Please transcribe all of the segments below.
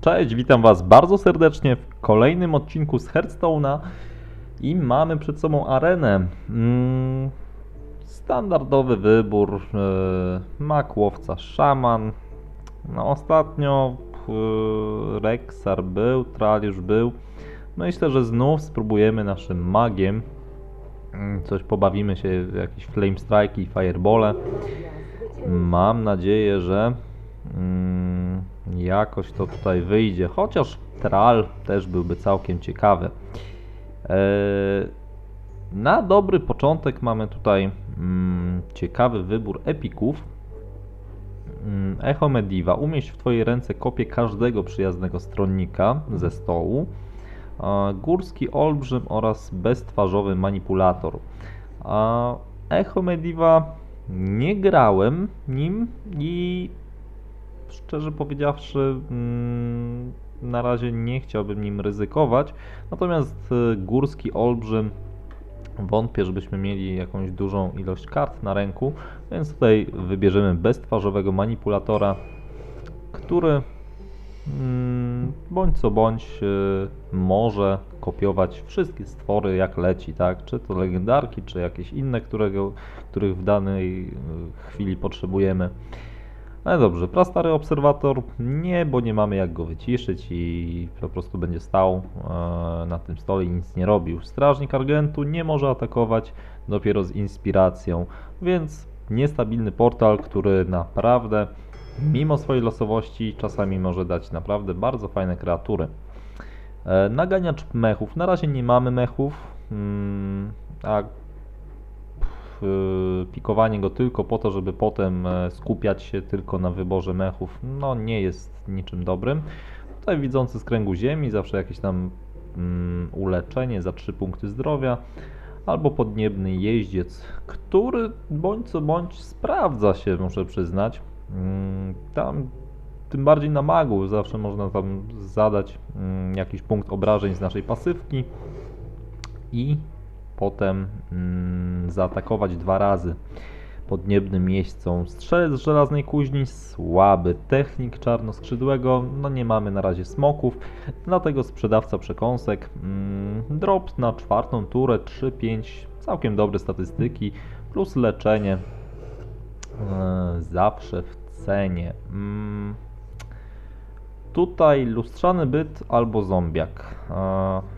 Cześć, witam Was bardzo serdecznie w kolejnym odcinku z Hearthstone'a i mamy przed sobą arenę. Mm, standardowy wybór, yy, mak, łowca, szaman. No, ostatnio yy, Rexar był, Traliusz był. Myślę, że znów spróbujemy naszym magiem. Mm, Coś pobawimy się jakieś Flame Strike i Firebole. Mam nadzieję, że mm, jakoś to tutaj wyjdzie. Chociaż Tral też byłby całkiem ciekawy. Eee, na dobry początek mamy tutaj mm, ciekawy wybór epików. Mm, Echo Mediva. Umieść w Twojej ręce kopię każdego przyjaznego stronnika ze stołu. A, Górski Olbrzym oraz beztwarzowy manipulator. A, Echo Mediva nie grałem nim i szczerze powiedziawszy mm, na razie nie chciałbym nim ryzykować. Natomiast y, Górski Olbrzym wątpię, żebyśmy mieli jakąś dużą ilość kart na ręku, więc tutaj wybierzemy beztwarzowego manipulatora, który mm, bądź co bądź y, może kopiować wszystkie stwory jak leci, tak? Czy to legendarki, czy jakieś inne, którego, których w danej y, chwili potrzebujemy. Ale dobrze, prastary obserwator nie, bo nie mamy jak go wyciszyć i po prostu będzie stał e, na tym stole i nic nie robił. Strażnik Argentu nie może atakować dopiero z inspiracją, więc niestabilny portal, który naprawdę mimo swojej losowości czasami może dać naprawdę bardzo fajne kreatury. E, naganiacz mechów. Na razie nie mamy mechów, mm, a pikowanie go tylko po to, żeby potem e, skupiać się tylko na wyborze mechów, no nie jest niczym dobrym. Tutaj widzący z kręgu ziemi, zawsze jakieś tam mm, uleczenie za 3 punkty zdrowia, albo podniebny jeździec, który bądź co bądź sprawdza się, muszę przyznać. Mm, Tam tym bardziej na magu zawsze można tam zadać mm, jakiś punkt obrażeń z naszej pasywki i potem mm, zaatakować dwa razy podniebnym jeźdźcą. Strzelec żelaznej kuźni słaby, technik czarnoskrzydłego, no nie mamy na razie smoków, dlatego sprzedawca przekąsek, mm, drop na czwartą turę 3-5, całkiem dobre statystyki, plus leczenie e, zawsze w cenie. Mm, Tutaj lustrzany byt albo zombiak. E,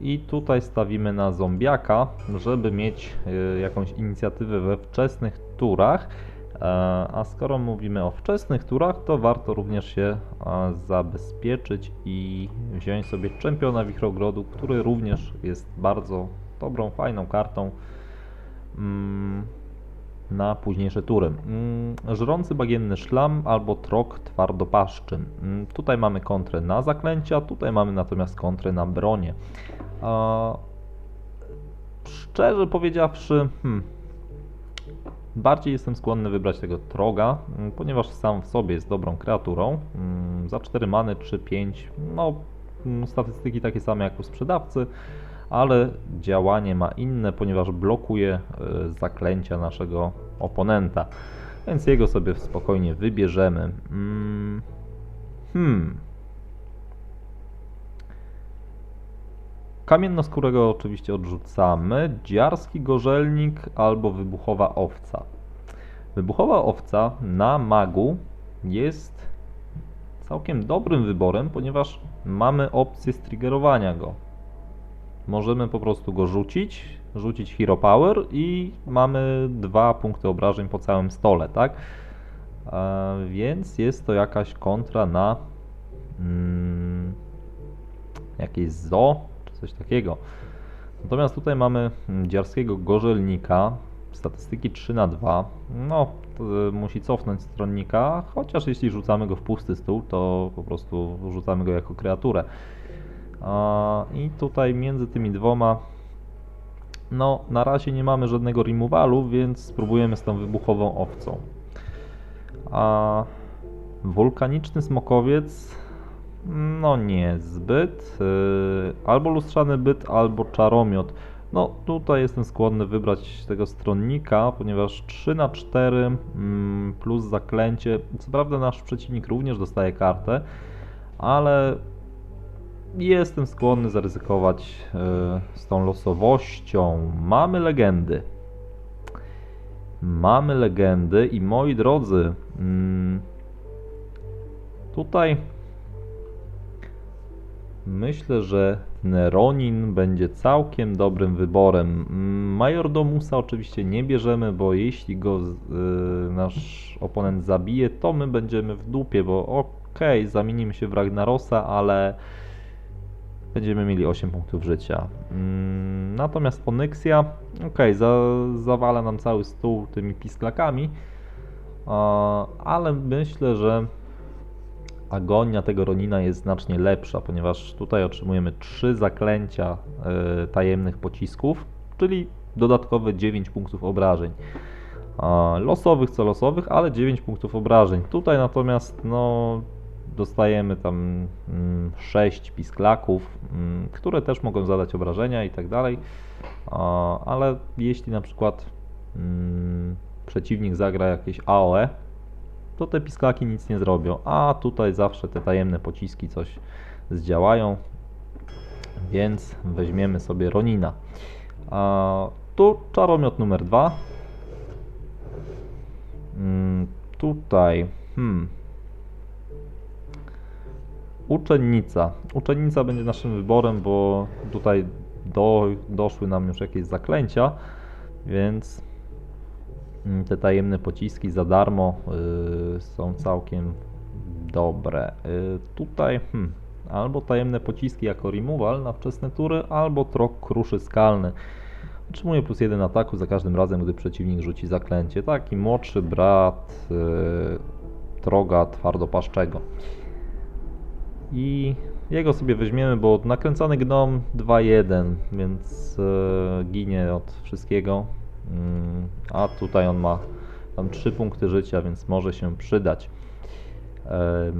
I tutaj stawimy na zombiaka, żeby mieć e, jakąś inicjatywę we wczesnych turach. E, A skoro mówimy o wczesnych turach, to warto również się e, zabezpieczyć i wziąć sobie czempiona Wichrogrodu, który również jest bardzo dobrą, fajną kartą. Na późniejsze tury. Mm, Żrący bagienny szlam albo trok twardopaszczy. Mm, Tutaj mamy kontrę na zaklęcia, tutaj mamy natomiast kontrę na bronię. A, Szczerze powiedziawszy, hmm, bardziej jestem skłonny wybrać tego troga, mm, ponieważ sam w sobie jest dobrą kreaturą. Za 4 many 3-5, no statystyki takie same jak u sprzedawcy, ale działanie ma inne, ponieważ blokuje e, zaklęcia naszego oponenta. Więc jego sobie spokojnie wybierzemy. Mm, Hmm. Kamiennoskórego oczywiście odrzucamy. Dziarski gorzelnik albo wybuchowa owca. Wybuchowa owca na magu jest całkiem dobrym wyborem, ponieważ mamy opcję striggerowania go. Możemy po prostu go rzucić, rzucić Hero Power i mamy dwa punkty obrażeń po całym stole, tak? E, więc jest to jakaś kontra na mm, jakieś zo, czy coś takiego. Natomiast tutaj mamy dziarskiego gorzelnika, statystyki 3 na 2. No, musi cofnąć stronnika, chociaż jeśli rzucamy go w pusty stół, to po prostu rzucamy go jako kreaturę. I tutaj między tymi dwoma, no na razie nie mamy żadnego removalu, więc spróbujemy z tą wybuchową owcą. A wulkaniczny smokowiec, no niezbyt. Yy, albo lustrzany byt, albo czaromiot. No, tutaj jestem skłonny wybrać tego stronnika, ponieważ 3 na 4 mm, plus zaklęcie. Co prawda, nasz przeciwnik również dostaje kartę, ale jestem skłonny zaryzykować e, z tą losowością. Mamy legendy. Mamy legendy i moi drodzy, mm, tutaj myślę, że Neronin będzie całkiem dobrym wyborem. Mm, Majordomusa oczywiście nie bierzemy, bo jeśli go y, nasz oponent zabije, to my będziemy w dupie, bo okej, okay, zamienimy się w Ragnarosa, ale będziemy mieli 8 punktów życia. Mm, natomiast Onyxia, ok, za, zawala nam cały stół tymi pisklakami, ale myślę, że agonia tego Ronina jest znacznie lepsza, ponieważ tutaj otrzymujemy 3 zaklęcia e, tajemnych pocisków, czyli dodatkowe 9 punktów obrażeń. Losowych co losowych, ale 9 punktów obrażeń. Tutaj natomiast no, dostajemy tam 6 mm, pisklaków, mm, które też mogą zadać obrażenia i tak dalej, ale jeśli na przykład mm, przeciwnik zagra jakieś AOE, to te pisklaki nic nie zrobią, a tutaj zawsze te tajemne pociski coś zdziałają, więc weźmiemy sobie Ronina. tu czaromiot numer 2. tutaj, hmm, Uczennica. Uczennica będzie naszym wyborem, bo tutaj do, doszły nam już jakieś zaklęcia, więc te tajemne pociski za darmo y, są całkiem dobre. Y, tutaj hmm, albo tajemne pociski jako removal na wczesne tury, albo trok kruszy skalny. Otrzymuje plus jeden ataku za każdym razem, gdy przeciwnik rzuci zaklęcie. Taki młodszy brat y, troga twardopaszczego i jego sobie weźmiemy, bo nakręcony gnom 2-1, więc e, ginie od wszystkiego. Mm, a tutaj on ma tam 3 punkty życia, więc może się przydać. E,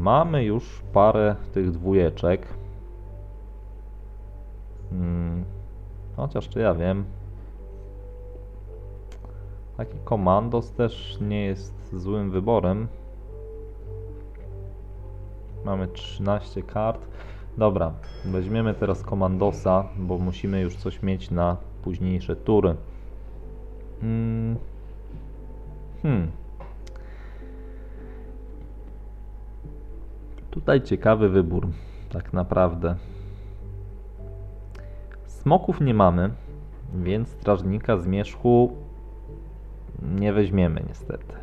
mamy już parę tych dwójeczek. Mm, chociaż czy ja wiem. Taki komandos też nie jest złym wyborem. Mamy 13 kart. Dobra, weźmiemy teraz komandosa, bo musimy już coś mieć na późniejsze tury. Hmm. hmm. Tutaj ciekawy wybór, tak naprawdę. Smoków nie mamy, więc strażnika zmierzchu nie weźmiemy niestety.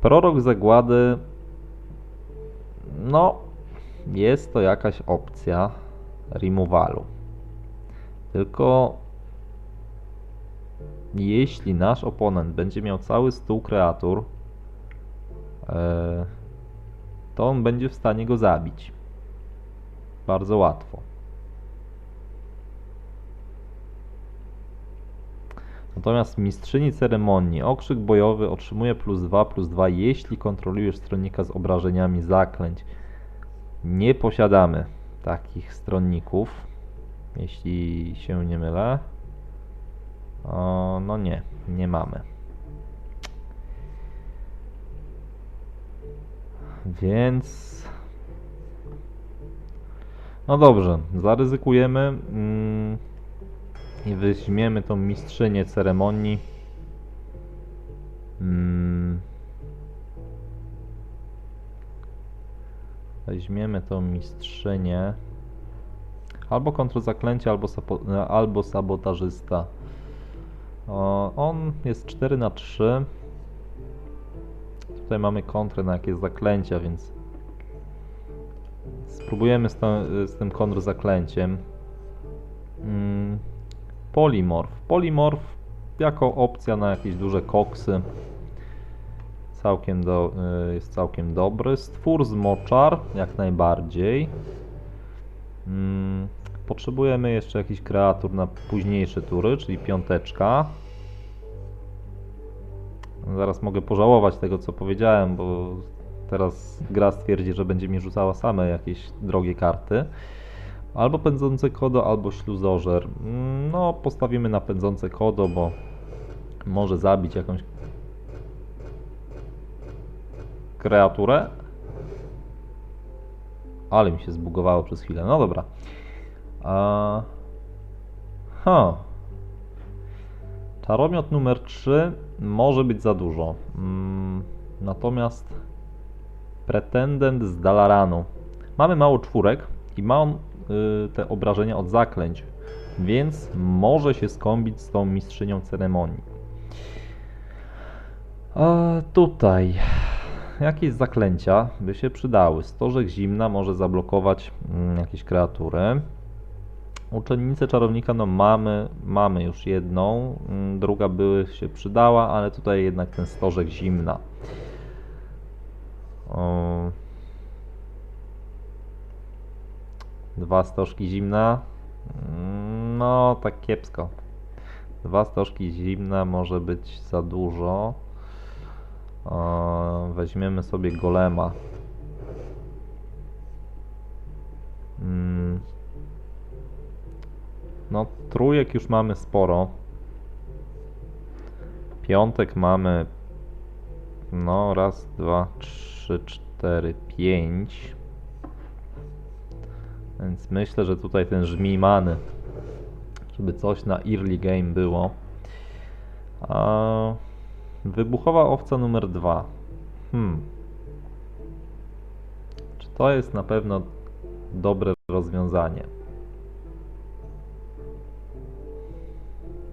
Prorok zagłady no, jest to jakaś opcja removalu. Tylko jeśli nasz oponent będzie miał cały stół kreatur, e, to on będzie w stanie go zabić. Bardzo łatwo. Natomiast mistrzyni ceremonii, okrzyk bojowy otrzymuje plus 2 plus 2, jeśli kontrolujesz stronnika z obrażeniami zaklęć. Nie posiadamy takich stronników, jeśli się nie mylę. O, no nie, nie mamy. Więc... No dobrze, zaryzykujemy. Mm i weźmiemy tą mistrzynię ceremonii. Hmm. Weźmiemy tą mistrzynię. Albo kontrzaklęcie, albo, albo sabotażysta. O, on jest 4 na 3 Tutaj mamy kontrę na jakieś zaklęcia, więc spróbujemy z, to, z tym kontrzaklęciem. Hmm. Polimorf. Polimorf jako opcja na jakieś duże koksy całkiem do, y, jest całkiem dobry. Stwór z moczar jak najbardziej. Hmm, potrzebujemy jeszcze jakiś kreatur na późniejsze tury, czyli piąteczka. Zaraz mogę pożałować tego, co powiedziałem, bo teraz gra stwierdzi, że będzie mi rzucała same jakieś drogie karty. Albo pędzące kodo, albo śluzożer. Mm, No, postawimy na pędzące kodo, bo może zabić jakąś kreaturę. Ale mi się zbugowało przez chwilę. No dobra. Ha. Czaromiot numer 3 może być za dużo. Mm, natomiast pretendent z Dalaranu. Mamy mało czwórek i ma on y, te obrażenia od zaklęć, więc może się skąbić z tą mistrzynią ceremonii. A tutaj jakieś zaklęcia by się przydały. Stożek zimna może zablokować mm, jakieś kreatury. Uczennicę czarownika no mamy, mamy już jedną, mm, druga by się przydała, ale tutaj jednak ten stożek zimna. Dwa stożki zimna. Mm, No, tak kiepsko. Dwa stożki zimna może być za dużo. Weźmiemy sobie golema. Mm. No, trójek już mamy sporo. Piątek mamy. No, raz, dwa, trzy, cztery, pięć. Więc myślę, że tutaj ten żmij many, żeby coś na early game było. A wybuchowa owca numer dwa. Hmm. Czy to jest na pewno dobre rozwiązanie?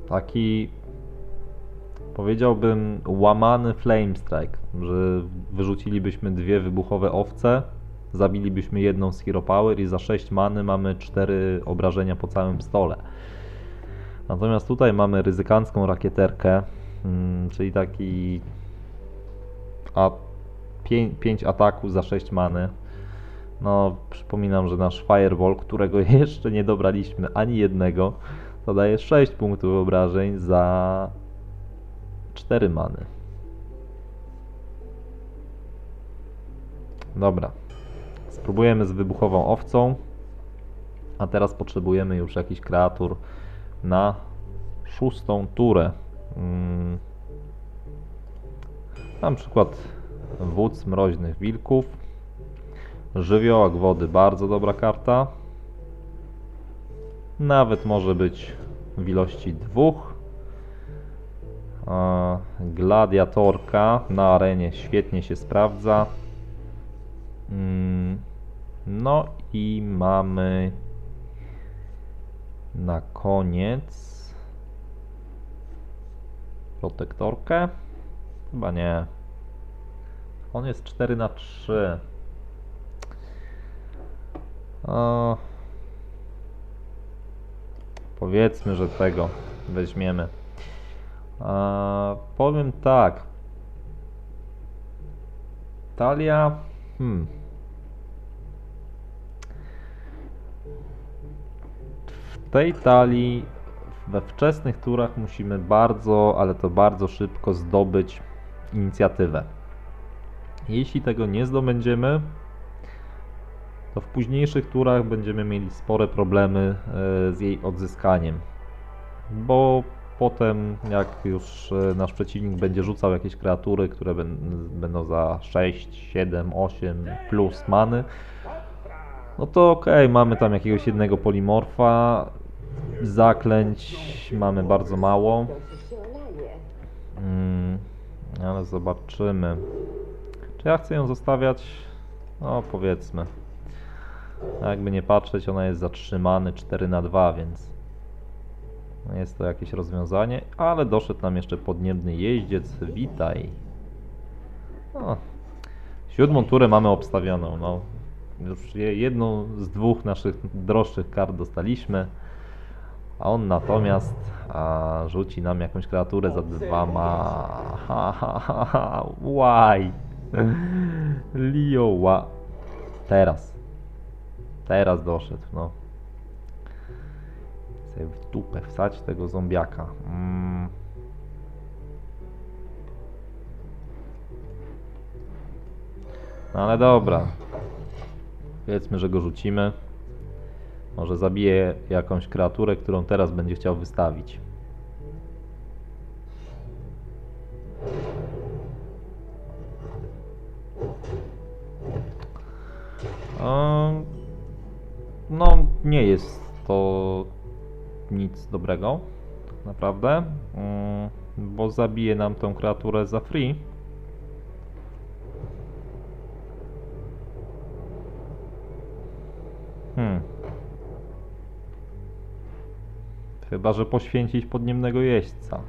Taki powiedziałbym łamany flame strike, że wyrzucilibyśmy dwie wybuchowe owce, zabilibyśmy jedną z hero power i za 6 many mamy 4 obrażenia po całym stole. Natomiast tutaj mamy ryzykancką rakieterkę, czyli taki a 5 ataków za 6 many. No, przypominam, że nasz Fireball, którego jeszcze nie dobraliśmy ani jednego, zadaje 6 punktów obrażeń za 4 many. Dobra. Spróbujemy z wybuchową owcą. A teraz potrzebujemy już jakiś kreatur na szóstą turę. Mm. Na przykład wódz mroźnych wilków. Żywiołak wody, bardzo dobra karta. Nawet może być w ilości dwóch. Gladiatorka na arenie świetnie się sprawdza. Mm, No i mamy na koniec protektorkę. Chyba nie. On jest 4 na 3. O, powiedzmy, że tego weźmiemy. A, powiem tak. Talia. Hmm. W tej talii we wczesnych turach musimy bardzo, ale to bardzo szybko zdobyć inicjatywę. Jeśli tego nie zdobędziemy, to w późniejszych turach będziemy mieli spore problemy e, z jej odzyskaniem. Bo potem, jak już e, nasz przeciwnik będzie rzucał jakieś kreatury, które będą za 6, 7, 8 plus many, no to okej, mamy tam jakiegoś jednego polimorfa, zaklęć mamy bardzo mało. Mm, ale zobaczymy. Czy ja chcę ją zostawiać? No, powiedzmy. Jakby nie patrzeć, ona jest zatrzymany 4 na 2, więc jest to jakieś rozwiązanie. Ale doszedł nam jeszcze podniebny jeździec. Witaj. No. Siódmą turę mamy obstawioną. No. Już je- jedną z dwóch naszych droższych kart dostaliśmy. A on natomiast a, rzuci nam jakąś kreaturę za dwa ma. Ha. Why? Leo, ła. Teraz. Teraz doszedł, no. Sobie w dupę wsać tego zombiaka. Mm. No ale dobra. Powiedzmy, że go rzucimy. Może zabije jakąś kreaturę, którą teraz będzie chciał wystawić. No, nie jest to nic dobrego, tak naprawdę, mm, bo zabije nam tą kreaturę za free. Hmm. Chyba, że poświęcić podniemnego jeźdźca.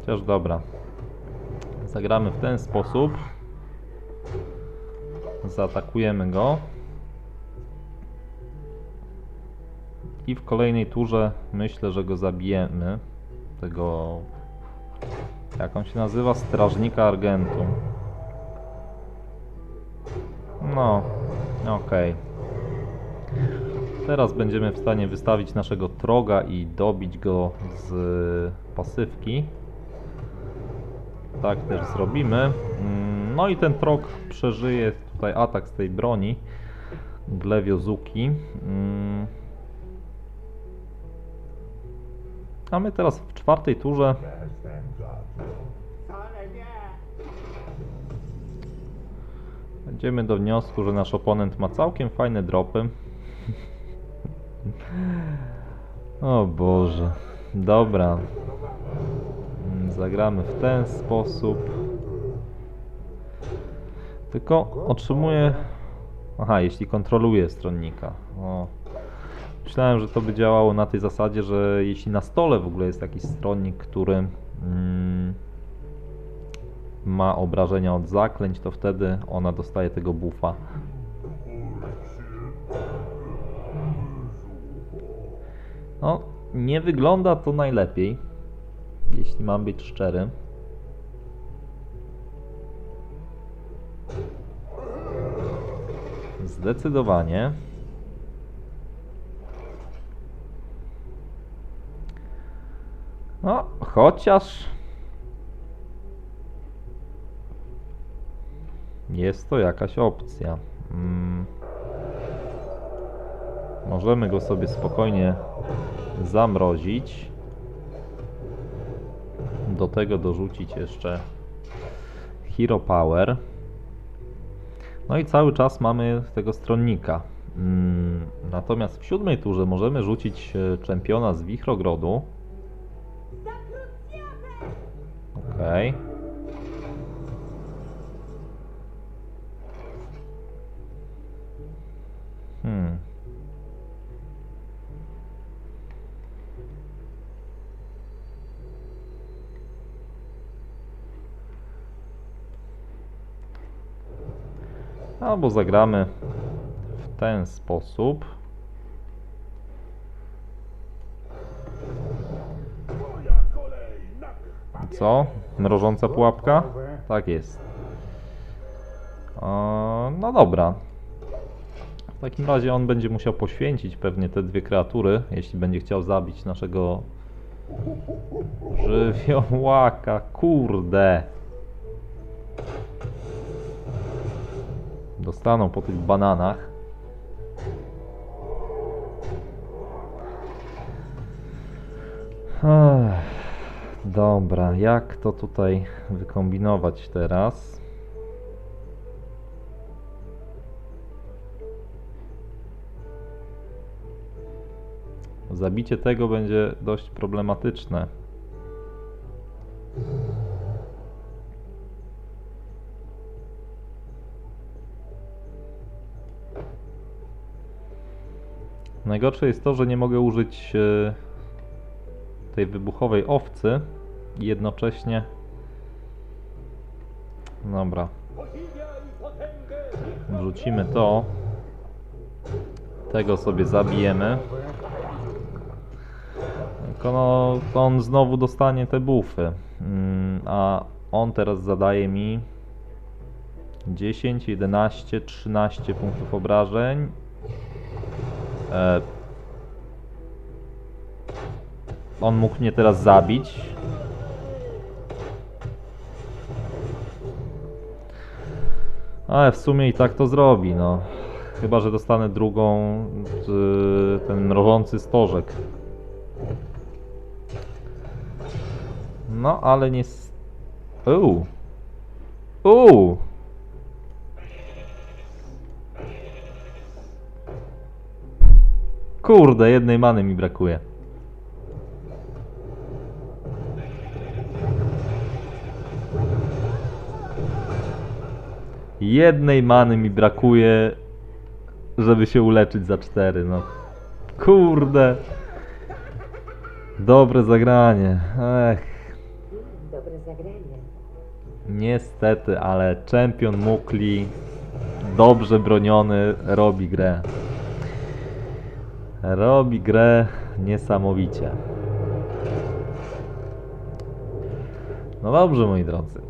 Chociaż dobra. Zagramy w ten sposób. Zaatakujemy go. I w kolejnej turze myślę, że go zabijemy. Tego. Jak on się nazywa? Strażnika Argentu. No, okej. Teraz będziemy w stanie wystawić naszego troga i dobić go z pasywki. Tak też zrobimy. Mm, No i ten trog przeżyje tutaj atak z tej broni Glewiozuki. Mm. A my teraz w czwartej turze Będziemy do wniosku, że nasz oponent ma całkiem fajne dropy. O Boże. Dobra. Zagramy w ten sposób. Tylko otrzymuję... Aha, jeśli kontroluję stronnika. O. Myślałem, że to by działało na tej zasadzie, że jeśli na stole w ogóle jest jakiś stronnik, który mm, ma obrażenia od zaklęć, to wtedy ona dostaje tego buffa. No, nie wygląda to najlepiej, jeśli mam być szczery. Zdecydowanie. No, chociaż jest to jakaś opcja. Mm. Możemy go sobie spokojnie zamrozić. Do tego dorzucić jeszcze Hero Power. No i cały czas mamy tego stronnika. Mm, Natomiast w siódmej turze możemy rzucić e, czempiona z Wichrogrodu. Okej. Hmm. Albo zagramy w ten sposób. Co? Mrożąca pułapka? Tak jest. O, no dobra. W takim razie on będzie musiał poświęcić pewnie te dwie kreatury, jeśli będzie chciał zabić naszego żywiołaka. Kurde. Dostaną po tych bananach. Ech, Dobra, jak to tutaj wykombinować teraz? Zabicie tego będzie dość problematyczne. Najgorsze jest to, że nie mogę użyć e, tej wybuchowej owcy i jednocześnie. Dobra. Wrzucimy to. Tego sobie zabijemy tylko no, on znowu dostanie te bufy. Mm, a on teraz zadaje mi 10, 11, 13 punktów obrażeń. E, on mógł mnie teraz zabić. Ale w sumie i tak to zrobi, no. Chyba, że dostanę drugą, ten mrożący stożek. No, ale nie... Uuu. Uuu. Kurde, jednej many mi brakuje. Jednej many mi brakuje, żeby się uleczyć za cztery, no. Kurde. Dobre zagranie. Ech. Niestety, ale czempion Mukli, dobrze broniony, robi grę. Robi grę niesamowicie. No dobrze, moi drodzy.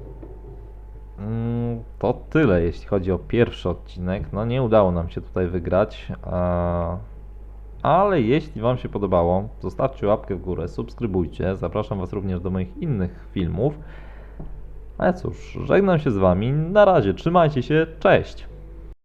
Mm, To tyle, jeśli chodzi o pierwszy odcinek. No nie udało nam się tutaj wygrać. a- Ale jeśli Wam się podobało, zostawcie łapkę w górę, subskrybujcie. Zapraszam Was również do moich innych filmów. A ja cóż, żegnam się z Wami. Na razie, trzymajcie się, cześć!